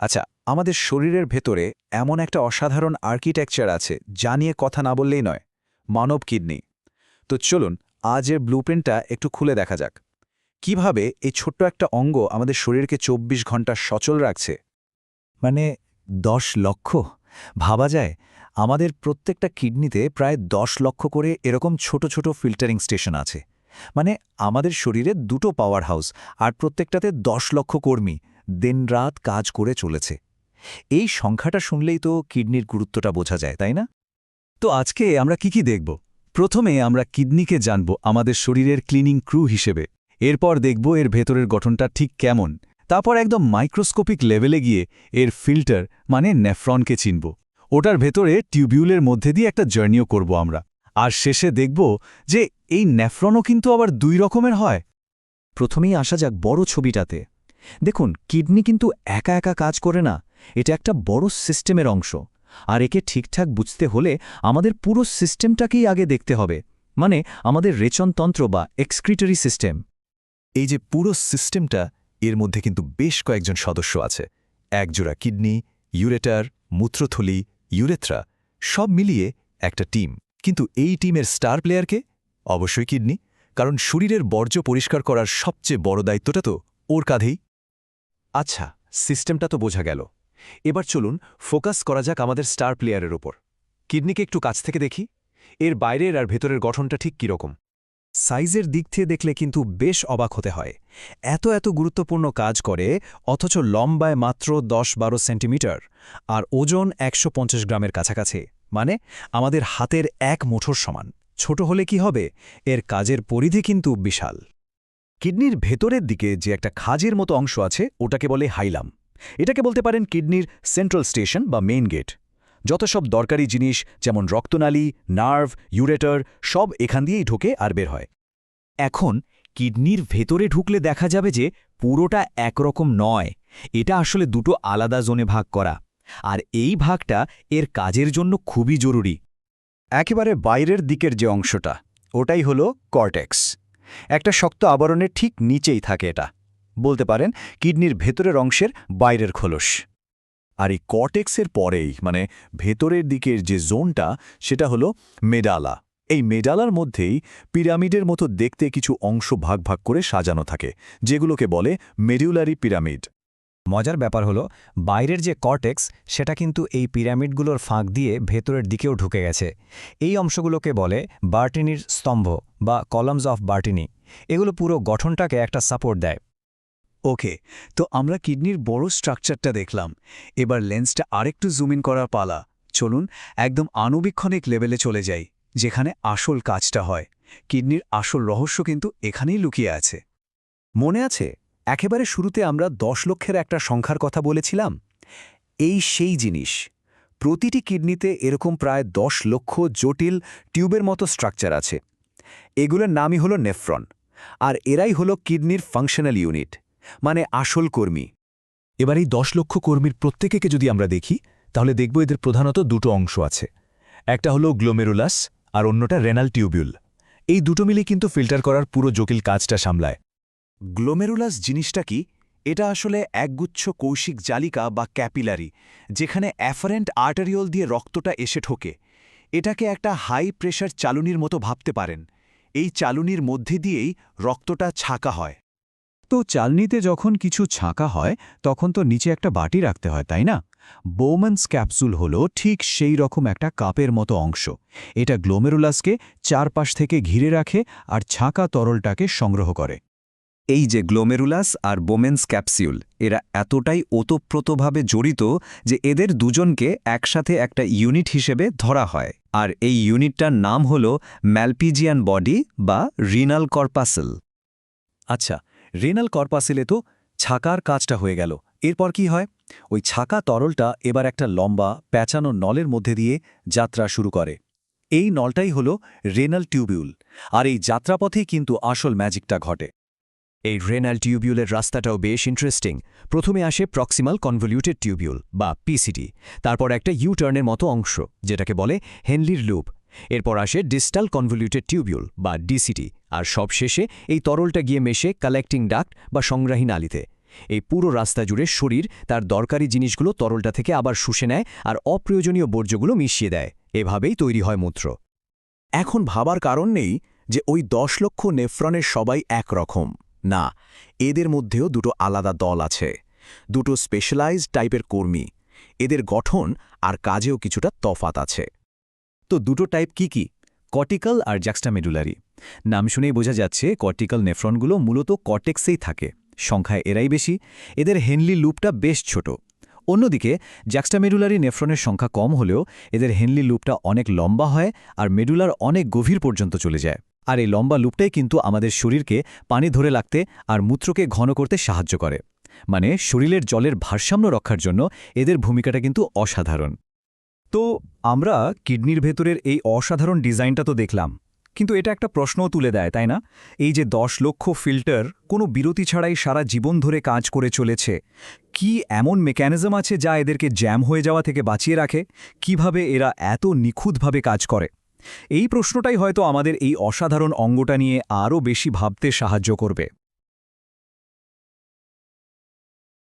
আচ্ছা আমাদের শরীরের ভেতরে এমন একটা অসাধারণ আর্কিটেকচার আছে যা নিয়ে কথা না বললেই নয়, মানব কিডনি। তো চলুন আজ আজের ব্লুপ্রিন্টটা একটু খুলে দেখা যাক। কীভাবে এই ছোট্ট একটা অঙ্গ আমাদের শরীরকে ২৪ ঘণ্টা সচল রাখছে? মানে দশ লক্ষ? ভাবা যায়, আমাদের প্রত্যেকটা কিডনিতে প্রায় দশ লক্ষ করে এরকম ছোট ছোট ফিল্টারিং স্টেশন আছে। মানে আমাদের শরীরে দুটো পাওয়ার হাউস আর প্রত্যেকটাতে দশ লক্ষ কর্মী দিনরাত কাজ করে চলেছে। এই সংখ্যাটা শুনলেই তো কিডনির গুরুত্বটা বোঝা যায়, তাই না? তো আজকে আমরা কি কি দেখব? প্রথমে আমরা কিডনিকে জানব আমাদের শরীরের ক্লিনিং ক্রু হিসেবে। এরপর দেখব এর ভেতরের গঠনটা ঠিক কেমন। তারপর একদম মাইক্রোস্কোপিক লেভেলে গিয়ে এর ফিল্টার মানে নেফ্রনকে চিনব। ওটার ভেতরে টিউবিউলের মধ্যে দিয়ে একটা জার্নিও করব আমরা। আর শেষে দেখব যে এই নেফ্রনও কিন্তু আবার দুই রকমের হয়। প্রথমেই আসা যাক বড় ছবিটাতে। দেখুন, কিডনি কিন্তু একা একা কাজ করে না, এটা একটা বড় সিস্টেমের অংশ। আর একে ঠিকঠাক বুঝতে হলে আমাদের পুরো সিস্টেমটাকেই আগে দেখতে হবে মানে আমাদের রেচনতন্ত্র বা এক্সক্রিটরি সিস্টেম। এই যে পুরো সিস্টেমটা, এর মধ্যে কিন্তু বেশ কয়েকজন সদস্য আছে। একজোড়া কিডনি, ইউরেটার, মূত্রথলি, ইউরেথ্রা, সব মিলিয়ে একটা টিম। কিন্তু এই টিমের স্টার প্লেয়ারকে? অবশ্যই কিডনি, কারণ শরীরের বর্জ্য পরিষ্কার করার সবচেয়ে বড় দায়িত্বটা তো ওর কাঁধেই। আচ্ছা সিস্টেমটা তো বোঝা গেল। এবার চলুন ফোকাস করা যাক আমাদের স্টার প্লেয়ারের ওপর। কিডনিকে একটু কাছ থেকে দেখি। এর বাইরের আর ভেতরের গঠনটা ঠিক কীরকম। সাইজের দিক থেকে দেখলে কিন্তু বেশ অবাক হতে হয়। এত এত গুরুত্বপূর্ণ কাজ করে, অথচ লম্বায় মাত্র দশ বারো সেন্টিমিটার, আর ওজন একশো পঞ্চাশ গ্রামের কাছাকাছি। মানে আমাদের হাতের এক মুঠোর সমান। ছোট হলে কি হবে? এর কাজের পরিধি কিন্তু বিশাল। কিডনির ভেতরের দিকে যে একটা খাজের মতো অংশ আছে, ওটাকে বলে হাইলাম। এটাকে বলতে পারেন কিডনির সেন্ট্রাল স্টেশন বা মেইন গেট। যত সব দরকারি জিনিস, যেমন রক্তনালী, নার্ভ, ইউরেটর, সব এখান দিয়েই ঢোকে আর বের হয়। এখন কিডনির ভেতরে ঢুকলে দেখা যাবে যে পুরোটা একরকম নয়। এটা আসলে দুটো আলাদা জোনে ভাগ করা। আর এই ভাগটা এর কাজের জন্য খুবই জরুরি। একেবারে বাইরের দিকের যে অংশটা, ওটাই হলো কর্টেক্স। একটা শক্ত আবরণের ঠিক নিচেই থাকে এটা। বলতে পারেন, কিডনির ভেতরের অংশের বাইরের খোলস। আর এই কর্টেক্সের পরেই মানে ভেতরের দিকের যে জোনটা, সেটা হলো মেডালা। এই মেডালার মধ্যেই পিরামিডের মতো দেখতে কিছু অংশ ভাগ ভাগ করে সাজানো থাকে, যেগুলোকে বলে মেডিউলারি পিরামিড। মজার ব্যাপার হলো, বাইরের যে কর্টেক্স সেটা কিন্তু এই পিরামিডগুলোর ফাঁক দিয়ে ভেতরের দিকেও ঢুকে গেছে। এই অংশগুলোকে বলে বার্টিনির স্তম্ভ বা কলামস অফ বার্টিনি এগুলো পুরো গঠনটাকে একটা সাপোর্ট দেয়। ওকে তো আমরা কিডনির বড় স্ট্রাকচারটা দেখলাম। এবার লেন্সটা আরেকটু জুম ইন করার পালা। চলুন একদম আণুবীক্ষণিক লেভেলে চলে যাই, যেখানে আসল কাজটা হয়। কিডনির আসল রহস্য কিন্তু এখানেই লুকিয়ে আছে। মনে আছে? একেবারে শুরুতে আমরা দশ লক্ষের একটা সংখ্যার কথা বলেছিলাম। এই সেই জিনিস। প্রতিটি কিডনিতে এরকম প্রায় দশ লক্ষ জটিল টিউবের মতো স্ট্রাকচার আছে। এগুলোর নামই হলো নেফ্রন, আর এরাই হলো কিডনির ফাংশনাল ইউনিট মানে আসল কর্মী। এবার এই দশ লক্ষ কর্মীর প্রত্যেকেকে যদি আমরা দেখি, তাহলে দেখব এদের প্রধানত দুটো অংশ আছে। একটা হলো গ্লোমেরুলাস আর অন্যটা রেনাল টিউবিউল এই দুটো মিলে কিন্তু ফিল্টার করার পুরো জটিল কাজটা সামলায়। গ্লোমেরুলাস জিনিসটা কি? এটা আসলে একগুচ্ছ কৌশিক জালিকা বা ক্যাপিলারি, যেখানে অ্যাফারেন্ট আর্টারিওল দিয়ে রক্তটা এসে ঠোকে এটাকে একটা হাই প্রেশার চালুনির মতো ভাবতে পারেন। এই চালুনির মধ্যে দিয়েই রক্তটা ছাকা হয়। তো চালনিতে যখন কিছু ছাঁকা হয়, তখন তো নিচে একটা বাটি রাখতে হয়, তাই না? বোমান্স ক্যাপসুল হল ঠিক সেই রকম একটা কাপের মতো অংশ। এটা গ্লোমেরুলাসকে চারপাশ থেকে ঘিরে রাখে আর ছাঁকা তরলটাকে সংগ্রহ করে। এই যে গ্লোমেরুলাস আর বোমেন্স ক্যাপসিউল এরা এতটাই ওতপ্রোতভাবে জড়িত যে এদের দুজনকে একসাথে একটা ইউনিট হিসেবে ধরা হয়। আর এই ইউনিটটার নাম হল ম্যালপিজিয়ান বডি বা রিনাল কর্পাসেল আচ্ছা রেনাল কর্পাসেলে তো ছাকার কাজটা হয়ে গেল। এরপর কি হয়? ওই ছাকা তরলটা এবার একটা লম্বা, প্যাঁচানো নলের মধ্যে দিয়ে যাত্রা শুরু করে। এই নলটাই হল রেনাল টিউবিউল আর এই যাত্রাপথেই কিন্তু আসল ম্যাজিকটা ঘটে। এই রেনাল টিউবিউলের রাস্তাটাও বেশ ইন্টারেস্টিং প্রথমে আসে প্রক্সিমাল কনভলিউটেড টিউবিউল বা পিসিটি তারপর একটা ইউ টার্নের মতো অংশ, যেটাকে বলে হেনলির লুপ এরপর আসে ডিস্টাল কনভলিউটেড টিউবিউল বা ডিসিটি আর সবশেষে এই তরলটা গিয়ে মেশে কালেক্টিং ডাক্ট বা সংগ্রাহী নালিতে। এই পুরো রাস্তা জুড়ে শরীর তার দরকারি জিনিসগুলো তরলটা থেকে আবার শুষে নেয় আর অপ্রয়োজনীয় বর্জ্যগুলো মিশিয়ে দেয়। এভাবেই তৈরি হয় মূত্র। এখন ভাবার কারণ নেই যে ওই দশ লক্ষ নেফ্রনের সবাই একরকম। না, এদের মধ্যেও দুটো আলাদা দল আছে। দুটো স্পেশালাইজড টাইপের কর্মী। এদের গঠন আর কাজেও কিছুটা তফাত আছে। তো দুটো টাইপ কি কি? কর্টিক্যাল আর জ্যাক্সটামেডুলারি নাম শুনেই বোঝা যাচ্ছে কর্টিক্যাল নেফ্রনগুলো মূলত কর্টেক্সেই থাকে। সংখ্যায় এরাই বেশি। এদের হেনলি লুপটা বেশ ছোট। অন্যদিকে জ্যাক্সটামেডুলারি নেফ্রনের সংখ্যা কম হলেও এদের হেনলি লুপটা অনেক লম্বা হয় আর মেডুলার অনেক গভীর পর্যন্ত চলে যায়। আর এই লম্বা লুপটাই কিন্তু আমাদের শরীরকে পানি ধরে রাখতে আর মূত্রকে ঘন করতে সাহায্য করে। মানে শরীরের জলের ভারসাম্য রক্ষার জন্য এদের ভূমিকাটা কিন্তু অসাধারণ। তো আমরা কিডনির ভেতরের এই অসাধারণ ডিজাইনটা তো দেখলাম, কিন্তু এটা একটা প্রশ্নও তুলে দেয়, তাই না? এই যে দশ লক্ষ ফিল্টার কোনো বিরতি ছাড়াই সারা জীবন ধরে কাজ করে চলেছে, কি এমন মেকানিজম আছে যা এদেরকে জ্যাম হয়ে যাওয়া থেকে বাঁচিয়ে রাখে? কীভাবে এরা এত নিখুঁতভাবে কাজ করে? এই প্রশ্নটাই হয়তো আমাদের এই অসাধারণ অঙ্গটা নিয়ে আরও বেশি ভাবতে সাহায্য করবে।